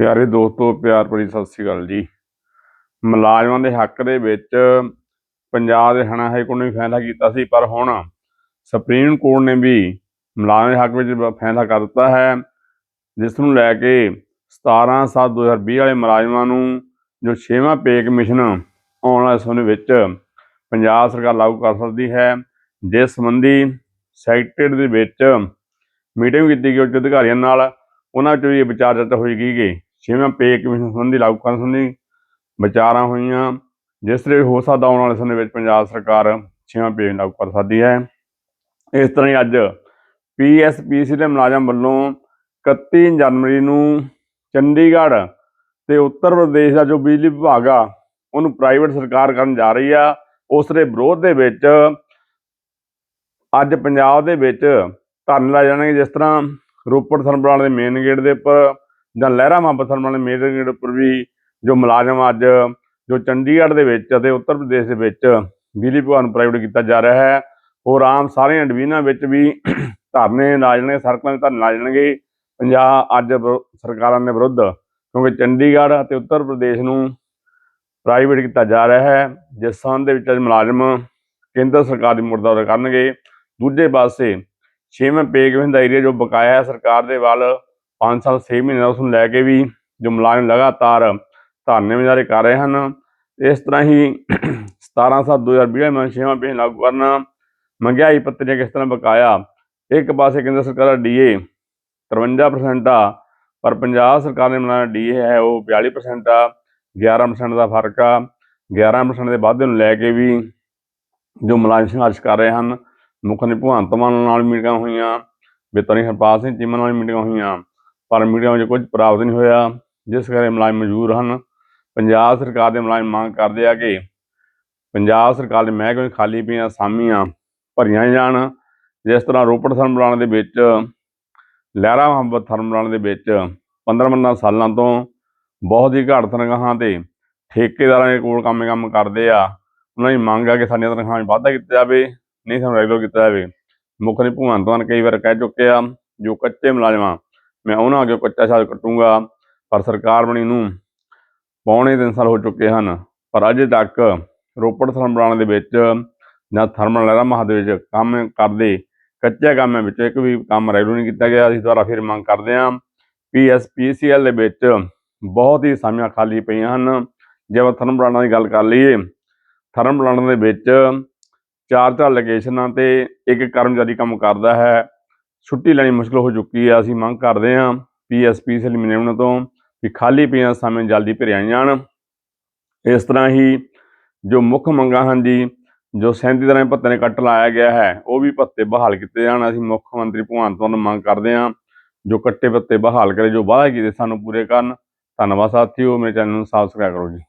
ਪਿਆਰੇ ਦੋਸਤੋ, ਪਿਆਰ ਭਰੀ ਸਤਿ ਸ੍ਰੀ ਅਕਾਲ ਜੀ। ਮੁਲਾਜ਼ਮਾਂ ਦੇ ਹੱਕ ਦੇ ਵਿੱਚ ਪੰਜਾਬ ਦੇ ਹਣਾ ਹਾਈ ਕੋਰਟ ਨੇ ਫੈਸਲਾ ਕੀਤਾ ਸੀ, ਪਰ ਹੁਣ ਸੁਪਰੀਮ ਕੋਰਟ ਨੇ ਵੀ ਮੁਲਾਜ਼ਮਾਂ ਦੇ ਹੱਕ ਵਿੱਚ ਬ- ਫੈਸਲਾ ਕਰ ਦਿੱਤਾ ਹੈ, ਜਿਸ ਨੂੰ ਲੈ ਕੇ 17 7 2020 ਵਾਲੇ ਮੁਲਾਜ਼ਮਾਂ ਨੂੰ ਜੋ 6ਵਾਂ ਪੇ ਕਮਿਸ਼ਨ ਆਉਣ ਵਾਲੇ ਸਮੇਂ ਵਿੱਚ ਪੰਜਾਬ ਸਰਕਾਰ ਲਾਗੂ ਕਰ ਸਕਦੀ ਹੈ, ਜਿਸ ਸੰਬੰਧੀ ਸੈਕਟਰੀ ਦੇ ਵਿੱਚ ਮੀਟਿੰਗ ਕੀਤੀ ਗਈ, ਉੱਚ ਅਧਿਕਾਰੀਆਂ ਨਾਲ, ਉਹਨਾਂ ਵਿੱਚ ਵੀ ਇਹ ਵਿਚਾਰ ਚਰਚਾ ਹੋਈ ਗਈ ਕਿ ਛੇਵਾਂ ਪੇ ਕਮਿਸ਼ਨ ਸੰਬੰਧੀ ਲਾਗੂ ਕਰਨ ਸੰਬੰਧੀ ਵਿਚਾਰਾਂ ਹੋਈਆਂ, ਜਿਸ ਤਰ੍ਹਾਂ ਹੋ ਸਕਦਾ ਆਉਣ ਵਾਲੇ ਸਮੇਂ ਵਿੱਚ ਪੰਜਾਬ ਸਰਕਾਰ ਛੇਵਾਂ ਪੇ ਲਾਗੂ ਕਰ ਸਕਦੀ ਹੈ। ਇਸ ਤਰ੍ਹਾਂ ਹੀ ਅੱਜ ਪੀਐਸਪੀਸੀ ਦੇ ਮੁਲਾਜ਼ਮ ਵੱਲੋਂ 31 ਜਨਵਰੀ ਨੂੰ ਚੰਡੀਗੜ੍ਹ ਤੇ ਉੱਤਰ ਪ੍ਰਦੇਸ਼ ਦਾ ਜੋ ਬਿਜਲੀ ਵਿਭਾਗ ਆ, ਉਹਨੂੰ ਪ੍ਰਾਈਵੇਟ ਸਰਕਾਰ ਕਰਨ ਜਾ ਰਹੀ ਆ। ਉਸ ਦੇ ਵਿਰੋਧ ਦੇ ਵਿੱਚ ਅੱਜ ਪੰਜਾਬ ਦੇ ਵਿੱਚ ਧਰਨੇ ਲਾਏ ਜਾਣਗੇ, ਜਿਸ ਤਰ੍ਹਾਂ ਰੋਪੜ ਥਰਮਲ ਦੇ ਮੇਨ ਗੇਟ ਦੇ ਉੱਪਰ ਜਾਂ ਲਹਿਰਾ ਮੁਹੱਬਤ ਥਰਮਲ ਦੇ ਮੇਨ ਗੇਟ ਉੱਪਰ ਵੀ ਜੋ ਮੁਲਾਜ਼ਮ ਅੱਜ ਜੋ ਚੰਡੀਗੜ੍ਹ ਦੇ ਵਿੱਚ ਅਤੇ ਉੱਤਰ ਪ੍ਰਦੇਸ਼ ਦੇ ਵਿੱਚ ਬਿਜਲੀ ਵਿਭਾਗ ਨੂੰ ਪ੍ਰਾਈਵੇਟ ਕੀਤਾ ਜਾ ਰਿਹਾ ਹੈ ਹੋਰ ਆਮ ਸਾਰੀਆਂ ਡਿਵੀਜ਼ਨਾਂ ਵਿੱਚ ਵੀ ਧਰਨੇ ਲਾ ਜਾਣਗੇ, ਸੜਕਾਂ 'ਤੇ ਧਰਨੇ ਲਾ ਜਾਣਗੇ। ਪੰਜਾਬ ਅੱਜ ਸਰਕਾਰਾਂ ਦੇ ਵਿਰੁੱਧ, ਕਿਉਂਕਿ ਚੰਡੀਗੜ੍ਹ ਅਤੇ ਉੱਤਰ ਪ੍ਰਦੇਸ਼ ਨੂੰ ਪ੍ਰਾਈਵੇਟ ਕੀਤਾ ਜਾ ਰਿਹਾ ਹੈ, ਜਿਸ ਸੰਬੰਧ ਦੇ ਵਿੱਚ ਅੱਜ ਮੁਲਾਜ਼ਮ ਕੇਂਦਰ ਸਰਕਾਰ ਦੀ ਮੁਰਦਾਵਰ ਕਰਨਗੇ। ਦੂਜੇ ਪਾਸੇ ਛੇਵੇਂ ਪੇ ਕਮਿਸ਼ਨ ਦਾ ਏਰੀਆ ਜੋ ਬਕਾਇਆ ਹੈ, ਸਰਕਾਰ ਦੇ ਵੱਲ 5 ਸਾਲ 6 ਮਹੀਨੇ ਦਾ ਉਸ ਨੂੰ ਲੈ ਕੇ ਵੀ ਜੋ ਮੁਲਾਜ਼ਮ ਲਗਾਤਾਰ ਧਰਨੇ ਮੁਜ਼ਾਹਰੇ ਕਰ ਰਹੇ ਹਨ। ਇਸ ਤਰ੍ਹਾਂ ਹੀ 17 ਸਾਲ 2020 ਵਿੱਚ ਛੇਵਾਂ ਪੇਸ਼ ਲਾਗੂ ਕਰਨਾ ਮਹਿੰਗਾਈ ਜਾਂ ਕਿਸ ਤਰ੍ਹਾਂ ਬਕਾਇਆ? ਇੱਕ ਪਾਸੇ ਕੇਂਦਰ ਸਰਕਾਰ ਦਾ ਡੀਏ 53% ਆ, ਪਰ ਪੰਜਾਬ ਸਰਕਾਰ ਨੇ ਬਣਾਇਆ ਡੀਏ ਹੈ ਉਹ 42% ਆ 11% ਦਾ ਫ਼ਰਕ ਆ। 11% ਦੇ ਵਾਧੇ ਨੂੰ ਲੈ ਕੇ ਵੀ ਜੋ ਮੁਲਾਜ਼ਮ ਸੰਘਰਸ਼ ਕਰ ਰਹੇ ਹਨ, ਮੁੱਖ ਨੇ ਭਗਵੰਤ ਮਾਨ ਨਾਲ ਮੀਟਿੰਗਾਂ ਹੋਈਆਂ, ਬੇਤਨੀ ਹਰਪਾਲ ਸਿੰਘ ਚੀਮਾ ਨਾਲ ਮੀਟਿੰਗਾਂ ਹੋਈਆਂ। ਪਰ ਮੀਡੀਆ ਵਿੱਚ ਕੁਝ ਪ੍ਰਾਪਤ ਨਹੀਂ ਹੋਇਆ, ਜਿਸ ਕਰਕੇ ਮੁਲਾਜ਼ਮ ਮਜ਼ਦੂਰ ਹਨ। ਪੰਜਾਬ ਸਰਕਾਰ ਦੇ ਮੁਲਾਜ਼ਮ ਮੰਗ ਕਰਦੇ ਆ ਕਿ ਪੰਜਾਬ ਸਰਕਾਰ ਦੇ ਮਹਿਕਮੇ ਖਾਲੀ ਪਈਆਂ ਅਸਾਮੀਆਂ ਭਰੀਆਂ ਜਾਣ, ਜਿਸ ਤਰ੍ਹਾਂ ਰੋਪੜ ਥਰਮਲਾਂ ਦੇ ਵਿੱਚ, ਲਹਿਰਾ ਮੁਹੱਬਤ ਥਰਮਲਾਂ ਦੇ ਵਿੱਚ 15-15 ਸਾਲਾਂ ਤੋਂ ਬਹੁਤ ਹੀ ਘੱਟ ਤਨਖਾਹਾਂ ਤੇ ਠੇਕੇਦਾਰਾਂ ਦੇ ਕੋਲ ਕੰਮ ਕੰਮ ਕਰਦੇ ਆ। ਉਹਨਾਂ ਦੀ ਮੰਗ ਆ ਕਿ ਸਾਡੀਆਂ ਤਨਖਾਹਾਂ ਵਿੱਚ ਵਾਧਾ ਕੀਤਾ ਜਾਵੇ, ਨਹੀਂ ਸਾਨੂੰ ਰੈਗੂਲਰ ਕੀਤਾ ਜਾਵੇ। ਮੁੱਖ ਨੇ ਭਗਵੰਤ ਮਾਨ ਕਈ ਵਾਰ ਕਹਿ ਚੁੱਕੇ ਆ, ਜੋ ਕੱਚੇ ਮੁਲਾਜ਼ਮਾਂ ਮੈਂ ਉਹਨਾਂ ਅੱਗੇ ਕੱਚਾ ਸਾਲ ਕੱਟੂੰਗਾ, ਪਰ ਸਰਕਾਰ ਬਣੀ ਨੂੰ ਪੌਣੇ ਤਿੰਨ ਸਾਲ ਹੋ ਚੁੱਕੇ ਹਨ, ਪਰ ਅਜੇ ਤੱਕ ਰੋਪੜ ਥਰਮਲਾਂ ਦੇ ਵਿੱਚ ਜਾਂ ਥਰਮਲ ਲਹਿਰਾ ਮਹਾ ਦੇ ਵਿੱਚ ਕੰਮ ਕਰਦੇ, ਕੱਚੇ ਕੰਮਾਂ ਵਿੱਚ ਇੱਕ ਵੀ ਕੰਮ ਰੈਗੂਲਰ ਨਹੀਂ ਕੀਤਾ ਗਿਆ। ਅਸੀਂ ਦੁਬਾਰਾ ਫਿਰ ਮੰਗ ਕਰਦੇ ਹਾਂ ਪੀਐਸਪੀਸੀਐਲ ਦੇ ਵਿੱਚ ਬਹੁਤ ਹੀ ਅਸਾਮੀਆਂ ਖਾਲੀ ਪਈਆਂ ਹਨ। ਜੇ ਆਪਾਂ ਥਰਮਲ ਪਲਾਂਟਾਂ ਦੀ ਗੱਲ ਕਰ ਲਈਏ, ਥਰਮਲ ਪਲਾਂਟਾਂ ਦੇ ਵਿੱਚ ਚਾਰ ਚਾਰ ਲੋਕੇਸ਼ਨਾਂ ਤੇ ਇੱਕ ਕਰਮਚਾਰੀ ਕੰਮ ਕਰਦਾ ਹੈ। ਛੁੱਟੀ ਲੈਣੀ ਮੁਸ਼ਕਲ ਹੋ ਚੁੱਕੀ ਹੈ ਅਸੀਂ ਮੰਗ ਕਰਦੇ ਹਾਂ ਪੀਐਸਪੀਸੀਐਲ ਮਿਲਣ ਤੋਂ ਵੀ ਖਾਲੀ ਪਈਆਂ ਅਸਾਮੀਆਂ ਜਲਦੀ ਭਰੀਆਂ ਜਾਣ। ਇਸ ਤਰ੍ਹਾਂ ਹੀ ਜੋ ਮੁੱਖ ਮੰਗਾਂ ਹਨ ਜੀ, ਜੋ 37 ਤਰ੍ਹਾਂ ਦੇ ਭੱਤੇ ਨੇ ਕੱਟ ਲਾਇਆ ਗਿਆ ਹੈ, ਉਹ ਵੀ ਭੱਤੇ ਬਹਾਲ ਕੀਤੇ ਜਾਣ। ਅਸੀਂ ਮੁੱਖ ਮੰਤਰੀ ਭਗਵੰਤ ਮਾਨ ਨੂੰ ਮੰਗ ਕਰਦੇ ਹਾਂ ਜੋ ਕੱਟੇ ਭੱਤੇ ਬਹਾਲ ਕਰੇ, ਜੋ ਵਾਅਦਾ ਕੀਤੇ ਸਾਨੂੰ ਪੂਰੇ ਕਰਨ। ਧੰਨਵਾਦ ਸਾਥੀਓ, ਮੇਰੇ ਚੈਨਲ ਨੂੰ ਸਬਸਕ੍ਰਾਈਬ ਕਰੋ ਜੀ।